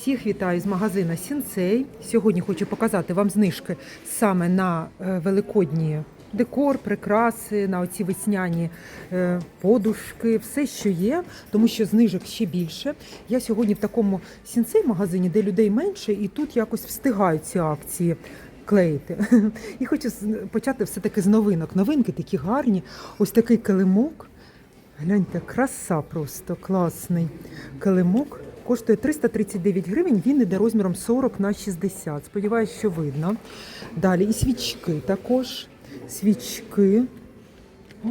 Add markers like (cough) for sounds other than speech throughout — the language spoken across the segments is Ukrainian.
Всіх вітаю з магазина Сінцей. Сьогодні хочу показати вам знижки саме на е, великодні декор, прикраси, на оці весняні е, подушки, все, що є, тому що знижок ще більше. Я сьогодні в такому сінцей магазині, де людей менше, і тут якось встигають ці акції. Клеїти. (laughs) І хочу почати все-таки з новинок. Новинки такі гарні. Ось такий килимок. Гляньте, краса просто класний. Килимок коштує 339 гривень, він іде розміром 40 на 60. Сподіваюсь, що видно. Далі і свічки також. Свічки. О,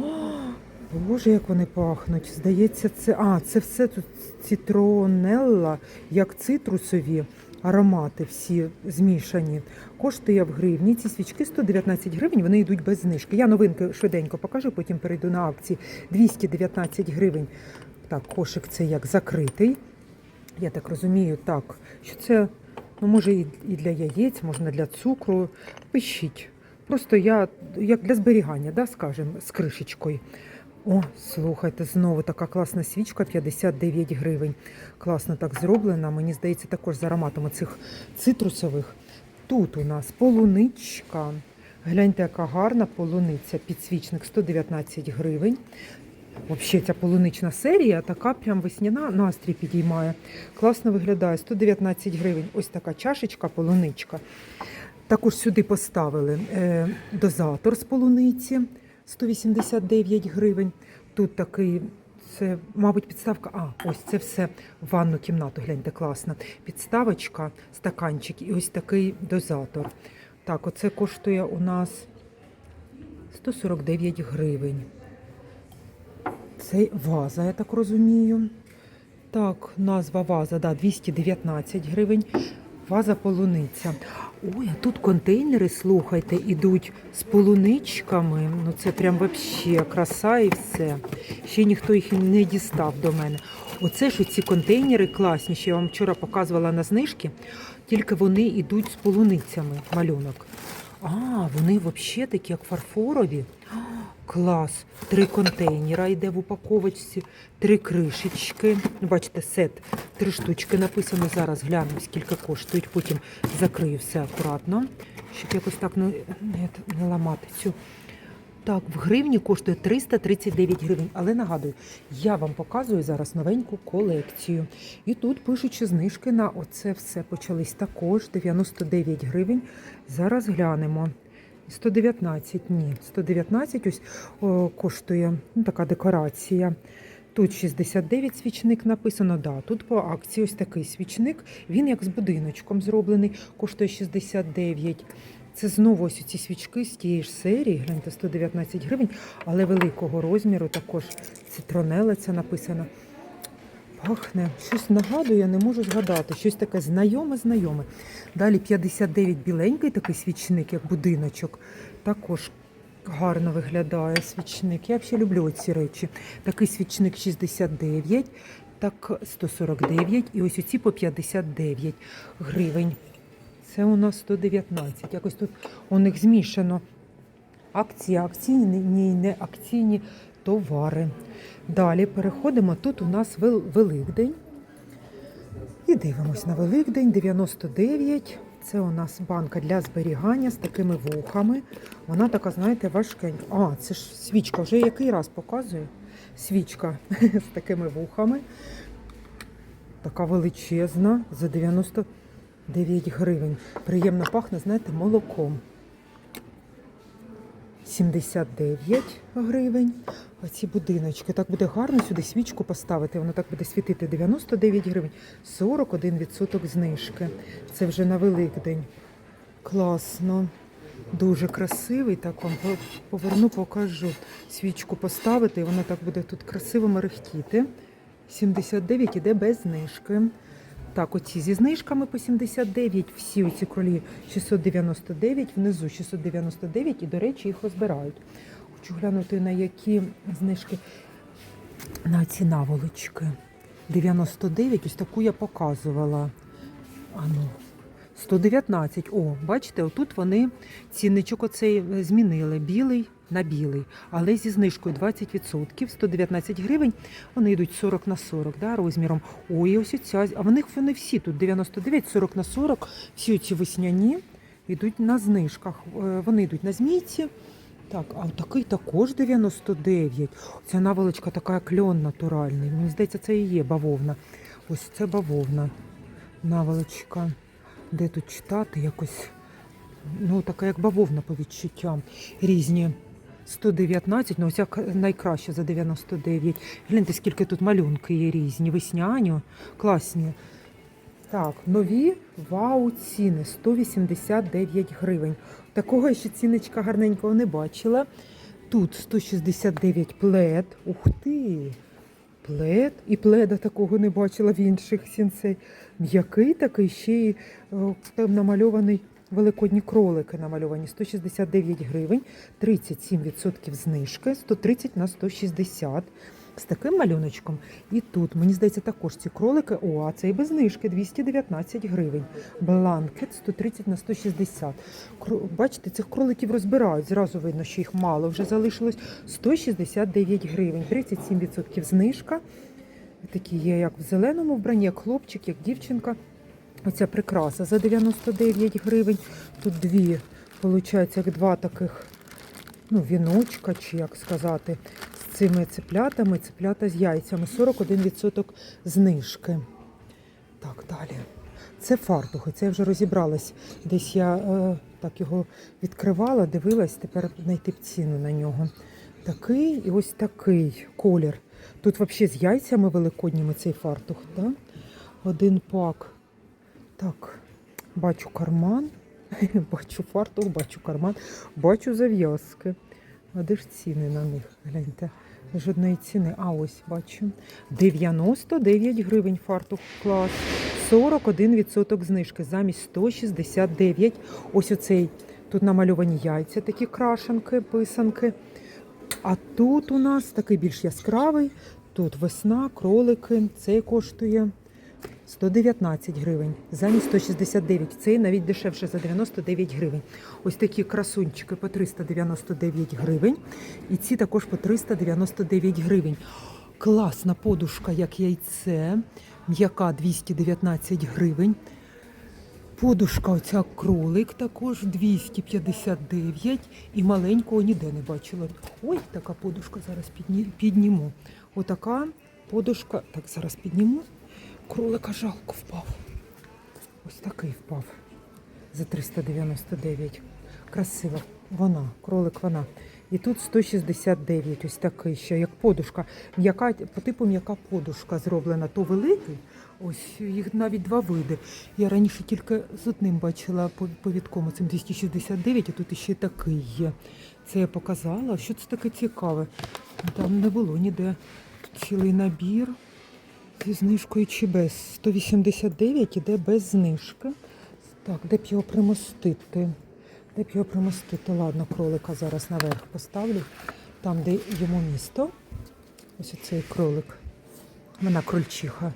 Боже, як вони пахнуть. Здається, це. А, це все тут цитронелла, як цитрусові аромати всі змішані. Коштує в гривні. Ці свічки 119 гривень, вони йдуть без знижки. Я новинки швиденько покажу, потім перейду на акції. 219 гривень. Так, кошик це як закритий. Я так розумію, так, що це ну, може і для яєць, можна для цукру. Пишіть. Просто я як для зберігання, да, скажімо, з кришечкою. О, слухайте, знову така класна свічка, 59 гривень. Класно так зроблена. Мені здається, також з ароматами цих цитрусових. Тут у нас полуничка. Гляньте, яка гарна полуниця. Підсвічник 119 гривень. Взагалі, ця полунична серія така прям весняна настрій підіймає. Класно виглядає. 119 гривень. Ось така чашечка, полуничка. Також сюди поставили е, дозатор з полуниці 189 гривень. Тут такий, це, мабуть, підставка. А, ось це все в ванну кімнату. Гляньте, класно. Підставочка, стаканчик і ось такий дозатор. Так, оце коштує у нас 149 гривень. Це ваза, я так розумію. Так, назва ваза, да, 219 гривень. Ваза полуниця. Ой, а тут контейнери, слухайте, ідуть з полуничками. Ну це прям вообще краса і все. Ще ніхто їх не дістав до мене. Оце ж ці контейнери класні. Ще я вам вчора показувала на знижки, тільки вони йдуть з полуницями малюнок. А, вони взагалі такі, як фарфорові. Клас. Три контейнера йде в упаковочці, три кришечки. Ну, Бачите, сет, три штучки написано. Зараз глянемо, скільки коштують. Потім закрию все акуратно, щоб якось так не, не, не ламати цю. Так, в гривні коштує 339 гривень. Але нагадую, я вам показую зараз новеньку колекцію. І тут пишуть, що знижки на оце все почались також 99 гривень. Зараз глянемо. 119, ні, 119 ось о, коштує ну, така декорація. Тут 69 свічник написано. Да, тут по акції ось такий свічник. Він як з будиночком зроблений, коштує 69. Це знову ось ці свічки з тієї ж серії, гляньте, 119 гривень, але великого розміру також цитронела це написано. Пахне, щось нагадує, не можу згадати. Щось таке знайоме, знайоме. Далі 59 біленький такий свічник, як будиночок. Також гарно виглядає свічник. Я взагалі люблю ці речі. Такий свічник 69, так 149 і ось оці по 59 гривень. Це у нас 119. Якось тут у них змішано акції, акційні, ні, не акційні товари. Далі переходимо. Тут у нас Великдень. І дивимось на Великдень 99. Це у нас банка для зберігання з такими вухами. Вона така, знаєте, важкенька. А, це ж свічка. Вже який раз показує? Свічка (laughs) з такими вухами. Така величезна за 99 гривень. Приємно пахне, знаєте, молоком. 79 гривень. Оці будиночки. Так буде гарно сюди свічку поставити. Воно так буде світити 99 гривень, 41% знижки. Це вже на Великдень. Класно. Дуже красивий. Так вам поверну, покажу. Свічку поставити, воно так буде тут красиво мерехтіти. 79 іде без знижки. Так, оці зі знижками по 79, всі оці кролі 699, внизу 699 і, до речі, їх розбирають. Хочу глянути, на які знижки на ці наволочки. 99, ось таку я показувала. Ану, 119. О, бачите, отут вони цінничок оцей е, змінили. Білий на білий, але зі знижкою 20%, 119 гривень. Вони йдуть 40 на 40 да, розміром. Ой, ось ця. А в них вони всі тут 99, 40 на 40. Всі ці весняні йдуть на знижках. Е, Вони йдуть на змійці. Так, а такий також 99. Ця наволочка така кльон натуральний. Мені здається, це і є бавовна. Ось це бавовна. Наволочка. Де тут читати якось? Ну, така як бавовна по відчуттям. Різні. 119, ну ось найкраще за 99. Гляньте, скільки тут малюнки є різні, весняні, класні. Так, нові вау ціни 189 гривень. Такого ще ціночка гарненького не бачила. Тут 169 плед. Ух ти! Плед. І пледа такого не бачила в інших сінцей. М'який такий, ще й е, намальований великодні кролики намальовані. 169 гривень, 37% знижки, 130 на 160 з таким малюночком. І тут, мені здається, також ці кролики. О, а це і без знижки 219 гривень. Бланкет 130 на 160. Кро- Бачите, цих кроликів розбирають. Зразу видно, що їх мало вже залишилось. 169 гривень, 37% знижка. Такі є як в зеленому вбранні, як хлопчик, як дівчинка. Оця прикраса за 99 гривень. Тут дві, виходить, як два таких ну, віночка, чи як сказати, цими цеплятами, цеплята з яйцями. 41% знижки. Так, далі. Це фартухи, це я вже розібралась. Десь я е, так його відкривала, дивилась, тепер знайти ціну на нього. Такий і ось такий колір. Тут взагалі з яйцями великодніми цей фартух. Да? Один пак. Так, бачу карман, (laughs) бачу фартух, бачу карман, бачу зав'язки. А де ж ціни на них? Гляньте. Жодної ціни. А ось бачу. 99 гривень фартух клас. 41% знижки замість 169. Ось оцей. Тут намальовані яйця, такі крашенки, писанки. А тут у нас такий більш яскравий. Тут весна, кролики. Цей коштує 119 гривень. Замість 169. Цей навіть дешевше за 99 гривень. Ось такі красунчики по 399 гривень. І ці також по 399 гривень. Класна подушка, як яйце. М'яка 219 гривень. Подушка, оця кролик також 259 і маленького ніде не бачила. Ой, така подушка зараз підні, підніму. Отака подушка. Так, зараз підніму. Кролика жалко впав. Ось такий впав за 399. Красива. Вона, кролик вона. І тут 169, ось такий ще, як подушка. М'яка, по типу м'яка подушка зроблена. То великий, ось їх навіть два види. Я раніше тільки з одним бачила по- повідком, цим 269, а тут іще такий є. Це я показала. Що це таке цікаве? Там не було ніде цілий набір. Зі знижкою чи без. 189 іде без знижки. Так, де б його примостити? Де б його примостити? Ладно, кролика зараз наверх поставлю. Там, де йому місто. Ось оцей кролик. Вона крольчиха.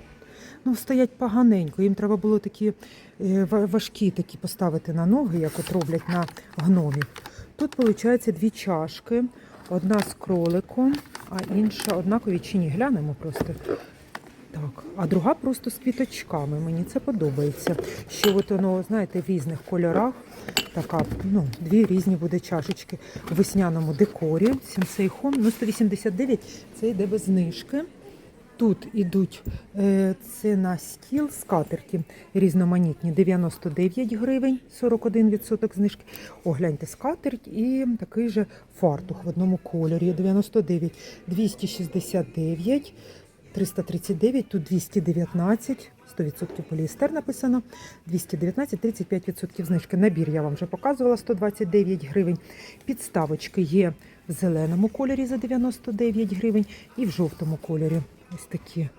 Ну, стоять поганенько. Їм треба було такі е, важкі такі поставити на ноги, як от роблять на гномі. Тут, виходить, дві чашки. Одна з кроликом, а інша однакові чи ні. Глянемо просто. Так, а друга просто з квіточками. Мені це подобається. Ще от воно, знаєте, в різних кольорах. Така, ну, дві різні буде чашечки в весняному декорі. Сінсей Home. Ну, 189 це йде без знижки. Тут ідуть е, це на стіл скатерті різноманітні 99 гривень, 41% знижки. О, гляньте, скатерть і такий же фартух в одному кольорі 99, 269, 339, тут 219, 100% поліестер написано, 219, 35% знижки. Набір я вам вже показувала, 129 гривень. Підставочки є в зеленому кольорі за 99 гривень і в жовтому кольорі. Ось такі.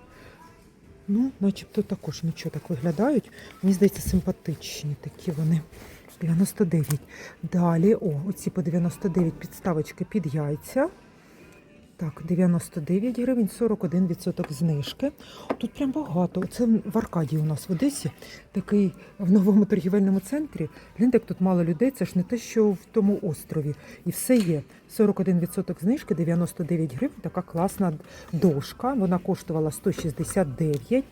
Ну, начебто також нічого так виглядають. Мені здається, симпатичні такі вони. 99. Далі, о, оці по 99 підставочки під яйця. Так, 99 гривень, 41% знижки. Тут прям багато. Це в Аркадії у нас в Одесі, такий в новому торгівельному центрі. Гляньте, як тут мало людей, це ж не те, що в тому острові. І все є. 41% знижки, 99 гривень. Така класна дошка. Вона коштувала 169.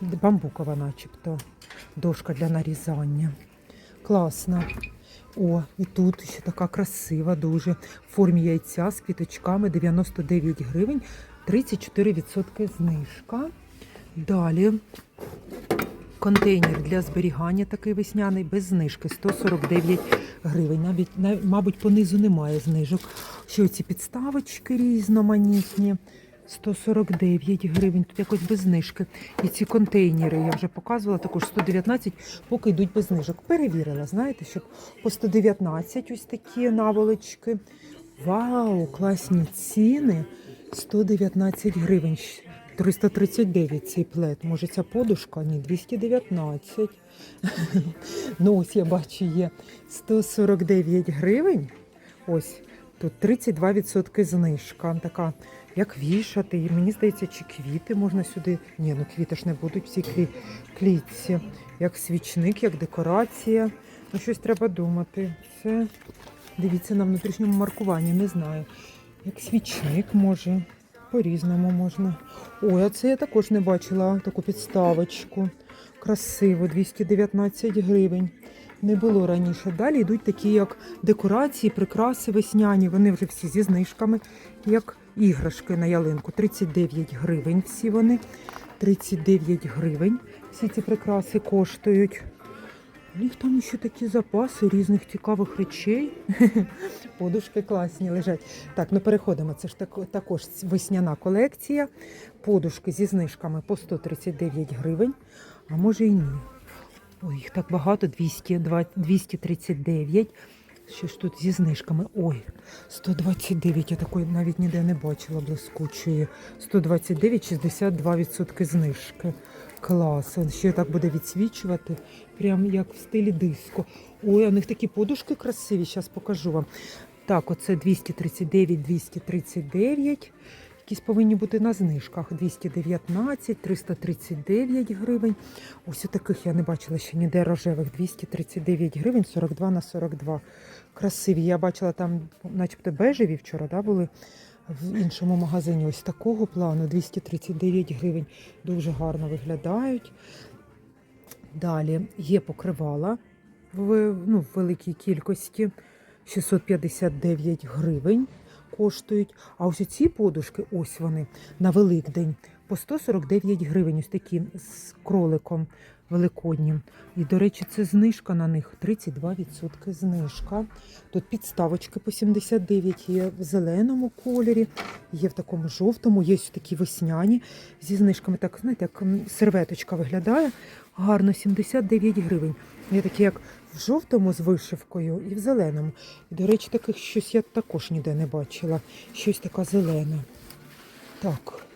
Бамбукова, начебто. Дошка для нарізання. Класна. О, і тут ще така красива дуже. В формі яйця з квіточками 99 гривень, 34% знижка. Далі контейнер для зберігання такий весняний без знижки 149 гривень. Навіть, нав- мабуть, по низу немає знижок. Ще ці підставочки різноманітні. 149 гривень, тут якось без знижки. І ці контейнери я вже показувала, також 119, поки йдуть без знижок. Перевірила, знаєте, щоб по 119 ось такі наволочки. Вау, класні ціни. 119 гривень. 339 цей плед. Може, ця подушка? Ні, 219. (laughs) Ну, ось я бачу, є 149 гривень. Ось тут 32% знижка. Така, як вішати. І мені здається, чи квіти можна сюди. Ні, ну квіти ж не будуть в цій клі... клітці. Як свічник, як декорація. Ну, щось треба думати. Це дивіться на внутрішньому маркуванні, не знаю. Як свічник може. По-різному можна. Ой, а це я також не бачила таку підставочку. Красиво, 219 гривень. Не було раніше. Далі йдуть такі, як декорації, прикраси весняні. Вони вже всі зі знижками, як іграшки на ялинку. 39 гривень всі вони. 39 гривень. Всі ці прикраси коштують. У них там ще такі запаси різних цікавих речей. (laughs) Подушки класні лежать. Так, ну переходимо. Це ж так, також весняна колекція. Подушки зі знижками по 139 гривень. А може і ні. Ой, їх так багато, 200, 239. Що ж тут зі знижками? Ой, 129, я такої навіть ніде не бачила блискучої. 129, 62% знижки. Клас. Он ще так буде відсвічувати, прям як в стилі диско. Ой, у них такі подушки красиві, зараз покажу вам. Так, оце 239, 239. Якісь повинні бути на знижках. 219, 339 гривень. Ось таких я не бачила ще ніде рожевих. 239 гривень, 42 на 42. Красиві. Я бачила там, начебто, бежеві вчора, да, були в іншому магазині. Ось такого плану 239 гривень. Дуже гарно виглядають. Далі є покривала в, ну, в великій кількості. 659 гривень коштують. А ось ці подушки, ось вони на Великдень, по 149 гривень, ось такі з кроликом великоднім. І, до речі, це знижка на них 32% знижка. Тут підставочки по 79 є в зеленому кольорі, є в такому жовтому, є такі весняні зі знижками. Так, знаєте, як серветочка виглядає. Гарно, 79 гривень. Є такі, як в жовтому з вишивкою і в зеленому. І, до речі, таких щось я також ніде не бачила. Щось таке зелене. Так,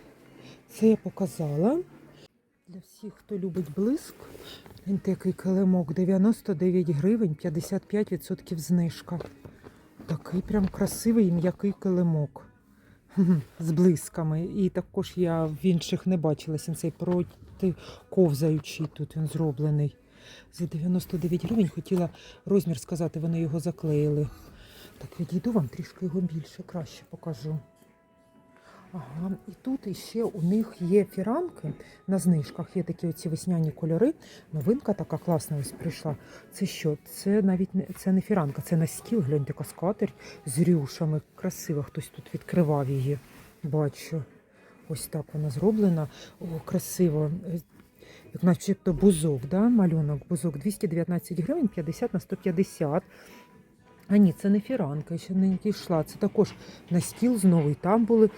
це я показала. Для всіх, хто любить блиск, він такий килимок 99 гривень, 55% знижка. Такий прям красивий м'який килимок. З блисками. І також я в інших не бачила сін цей протиковзаючий тут він зроблений. За 99 гривень хотіла розмір сказати, вони його заклеїли. Так, відійду вам трішки його більше, краще покажу. Ага, і тут іще у них є фіранки на знижках, є такі оці весняні кольори. Новинка така класна ось прийшла. Це що? Це навіть не це не фіранка, це на стіл, гляньте, така скатерть з рюшами. Красиво, хтось тут відкривав її. Бачу. Ось так вона зроблена. О, красиво. Е, Як начебто бузок, да? малюнок. Бузок 219 гривень, 50 на 150. А ні, це не фіранка, ще не дійшла. Це також на стіл знову. І там були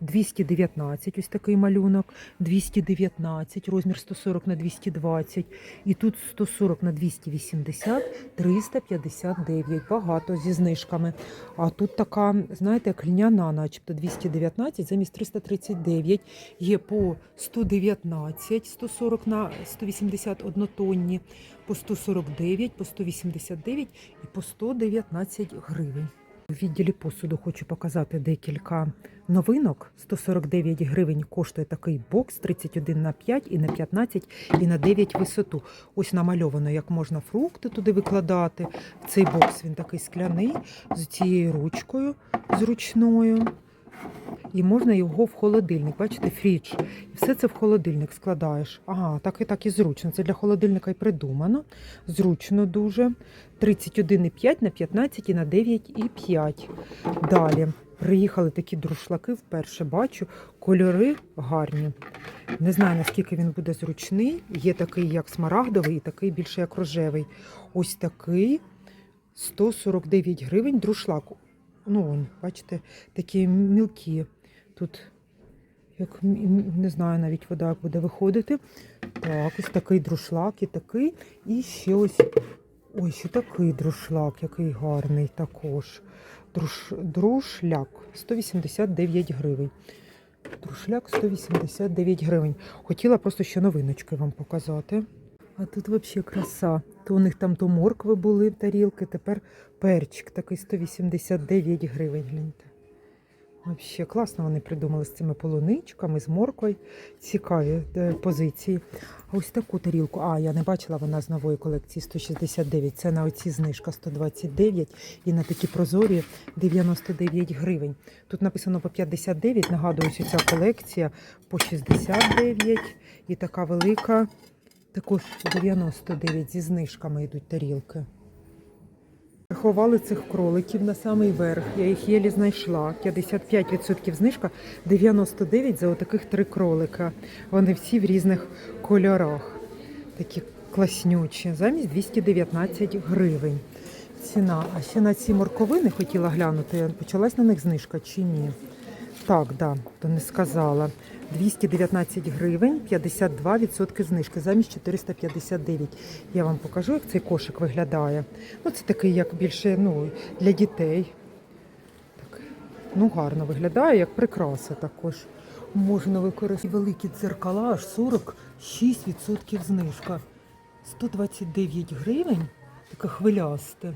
219, ось такий малюнок, 219, розмір 140 на 220. І тут 140 на 280, 359. Багато зі знижками. А тут така, знаєте, як начебто 219 замість 339. Є по 119, 140 на 180 однотонні, по 149, по 189 і по 119 гривень. У відділі посуду хочу показати декілька новинок. 149 гривень коштує такий бокс 31 на 5 і на 15 і на 9 висоту. Ось намальовано, як можна фрукти туди викладати. Цей бокс він такий скляний з цією ручкою зручною. І можна його в холодильник. Бачите, фріч. І все це в холодильник складаєш. Ага, так і так і зручно. Це для холодильника і придумано. Зручно дуже. 31,5 на 15 і на 9,5. Далі. Приїхали такі друшлаки, вперше бачу. Кольори гарні. Не знаю, наскільки він буде зручний. Є такий, як смарагдовий, і такий більше як рожевий. Ось такий 149 гривень друшлак. Ну, вон, бачите, такі мілкі. Тут, як не знаю, навіть вода як буде виходити. Так, ось такий друшлак і такий. І ще ось. Ой, ще такий друшлак, який гарний також. Друш, друшляк 189 гривень. Друшляк 189 гривень. Хотіла просто ще новиночки вам показати. А тут взагалі краса. То у них там то моркви були тарілки, тепер перчик такий 189 гривень. Гляньте. Взагалі класно вони придумали з цими полуничками, з морквою. Цікаві е, позиції. А ось таку тарілку. А, я не бачила, вона з нової колекції 169. Це на оці знижка 129 і на такі прозорі 99 гривень. Тут написано по 59, нагадую, що ця колекція по 69 і така велика. Також 99 зі знижками йдуть тарілки. Ховали цих кроликів на самий верх. Я їх єлі знайшла. 55% знижка, 99 за отаких три кролика. Вони всі в різних кольорах. Такі класнючі. Замість 219 гривень. Ціна. А ще на ці морковини хотіла глянути. Почалась на них знижка чи ні? Так, да, то не сказала. 219 гривень, 52% знижки, замість 459. Я вам покажу, як цей кошик виглядає. Ну, це такий, як більше ну, для дітей. Так, ну, гарно виглядає, як прикраса також. Можна використати великі дзеркала, аж 46% знижка. 129 гривень, таке хвилясте.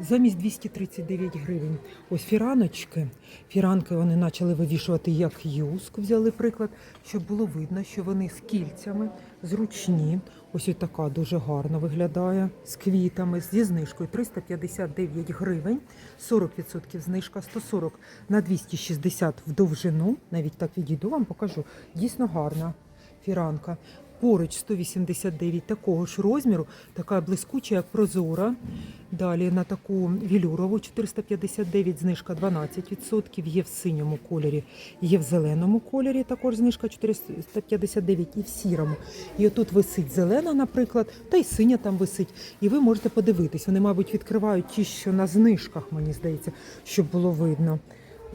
Замість 239 гривень. Ось фіраночки. Фіранки вони почали вивішувати як юск, взяли приклад, щоб було видно, що вони з кільцями, зручні. Ось ось така дуже гарно виглядає з квітами, зі знижкою 359 гривень, 40% знижка, 140 на 260 в довжину. Навіть так відійду, вам покажу. Дійсно гарна фіранка. Поруч 189 такого ж розміру, така блискуча, як прозора. Далі на таку вілюрову 459 знижка 12%, є в синьому кольорі, є в зеленому кольорі, також знижка 459 і в сірому. І отут висить зелена, наприклад, та й синя там висить. І ви можете подивитись. Вони, мабуть, відкривають ті, що на знижках, мені здається, щоб було видно.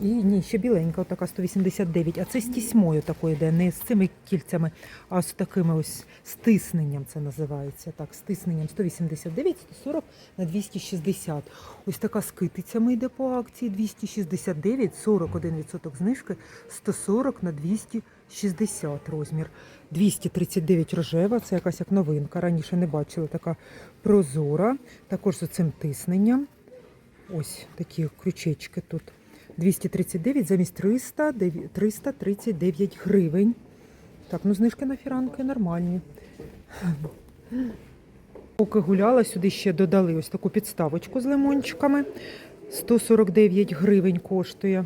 І ні, ще біленька, отака 189. А це з тісьмою такою йде, не з цими кільцями, а з такими ось стисненням це називається. Так, стисненням 189, 140 на 260. Ось така з китицями йде по акції 269, 41% знижки, 140 на 260 розмір. 239 рожева, це якась як новинка. Раніше не бачила така прозора, також з цим тисненням. Ось такі крючечки тут. 239 замість 300, 339 гривень. Так, ну знижки на фіранки нормальні. Поки гуляла, сюди ще додали ось таку підставочку з лимончиками. 149 гривень коштує.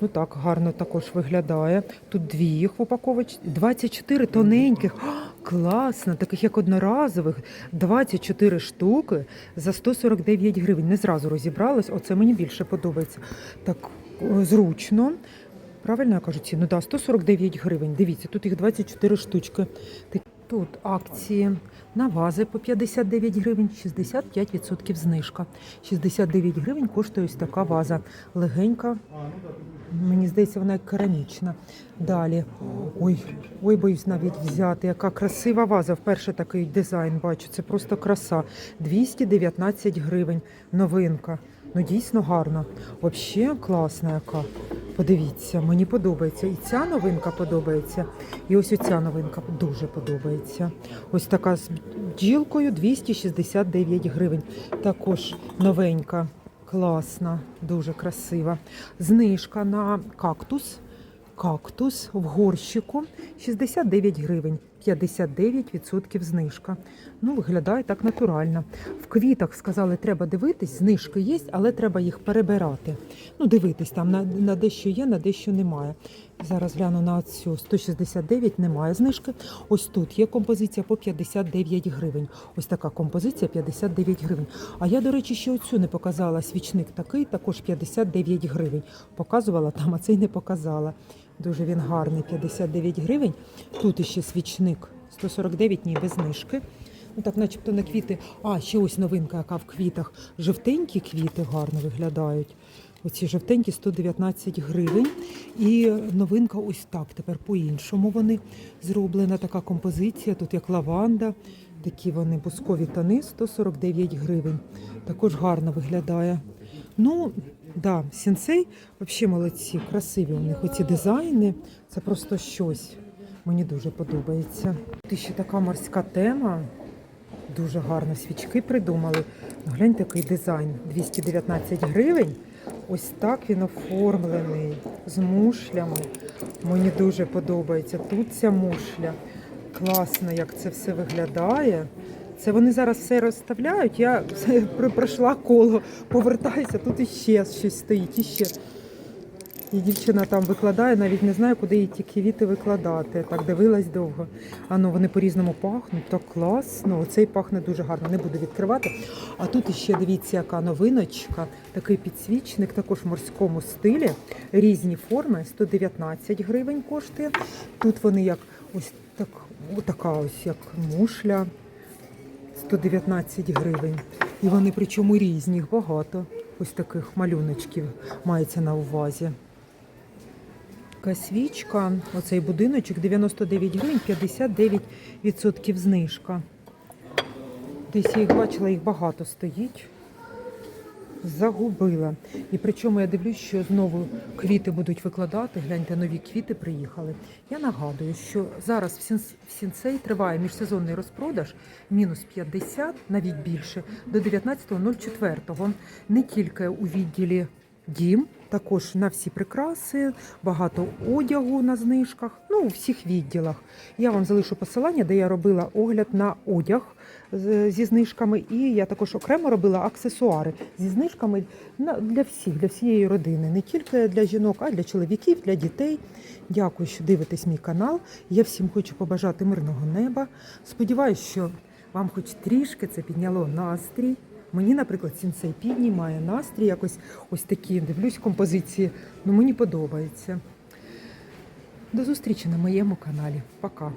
Ну так, гарно також виглядає. Тут дві їх в упаковочці. 24 тоненьких. А, класно, таких як одноразових. 24 штуки за 149 гривень. Не зразу розібралась. Оце мені більше подобається. Так о, зручно. Правильно я кажу ціну? Да, 149 гривень. Дивіться, тут їх 24 штучки. Тут акції на вази по 59 гривень, 65% знижка. 69 гривень коштує ось така ваза. Легенька. Мені здається, вона як керамічна. Далі. Ой, ой, боюсь навіть взяти. Яка красива ваза. Вперше такий дизайн бачу. Це просто краса. 219 гривень. Новинка. Ну дійсно гарна. Взагалі класна яка. Подивіться, мені подобається. І ця новинка подобається. І ось оця новинка дуже подобається. Ось така з бджілкою 269 гривень. Також новенька Класна, дуже красива. Знижка на кактус. Кактус в горщику 69 гривень, 59% знижка. Ну, виглядає так натурально. В квітах сказали, треба дивитись, знижки є, але треба їх перебирати. Ну, дивитись там на, на дещо є, на дещо немає. Зараз гляну на цю 169 немає знижки. Ось тут є композиція по 59 гривень. Ось така композиція 59 гривень. А я, до речі, ще оцю не показала. Свічник такий, також 59 гривень. Показувала там, а цей не показала. Дуже він гарний, 59 гривень. Тут іще свічник 149, ні, без знижки. Ну так, начебто на квіти. А, ще ось новинка, яка в квітах. Жовтенькі квіти гарно виглядають. Оці жовтенькі 119 гривень. І новинка ось так. Тепер по-іншому вони зроблена така композиція. Тут як лаванда, такі вони бускові тони 149 гривень. Також гарно виглядає. Ну, да, сенсей взагалі молодці, красиві у них оці дизайни. Це просто щось. Мені дуже подобається. Тут ще така морська тема. Дуже гарно свічки придумали. Глянь, такий дизайн 219 гривень. Ось так він оформлений з мушлями. Мені дуже подобається. Тут ця мушля. Класно, як це все виглядає. Це вони зараз все розставляють. Я все пройшла коло, повертаюся, тут іще щось стоїть, іще. І дівчина там викладає, навіть не знаю, куди їй ті квіти викладати. Так дивилась довго. А вони по-різному пахнуть, так класно. Оцей пахне дуже гарно, не буду відкривати. А тут іще дивіться, яка новиночка, такий підсвічник, також в морському стилі. Різні форми, 119 гривень коштує. Тут вони як ось так, отака ось як мушля. 119 гривень. І вони причому різні, їх багато. Ось таких малюночків мається на увазі. Така свічка, оцей будиночок 99 гривень, 59% знижка. Десь я їх бачила, їх багато стоїть. Загубила. І причому я дивлюсь, що знову квіти будуть викладати. Гляньте, нові квіти приїхали. Я нагадую, що зараз в сінцей триває міжсезонний розпродаж мінус 50, навіть більше, до 19.04. Не тільки у відділі дім, також на всі прикраси, багато одягу на знижках, ну у всіх відділах. Я вам залишу посилання, де я робила огляд на одяг зі знижками, і я також окремо робила аксесуари зі знижками для всіх, для всієї родини, не тільки для жінок, а й для чоловіків, для дітей. Дякую, що дивитесь мій канал. Я всім хочу побажати мирного неба. Сподіваюсь, що вам хоч трішки це підняло настрій. Мені, наприклад, сінцей піднімає настрій, якось ось такі дивлюсь композиції. Ну мені подобається. До зустрічі на моєму каналі. Пока.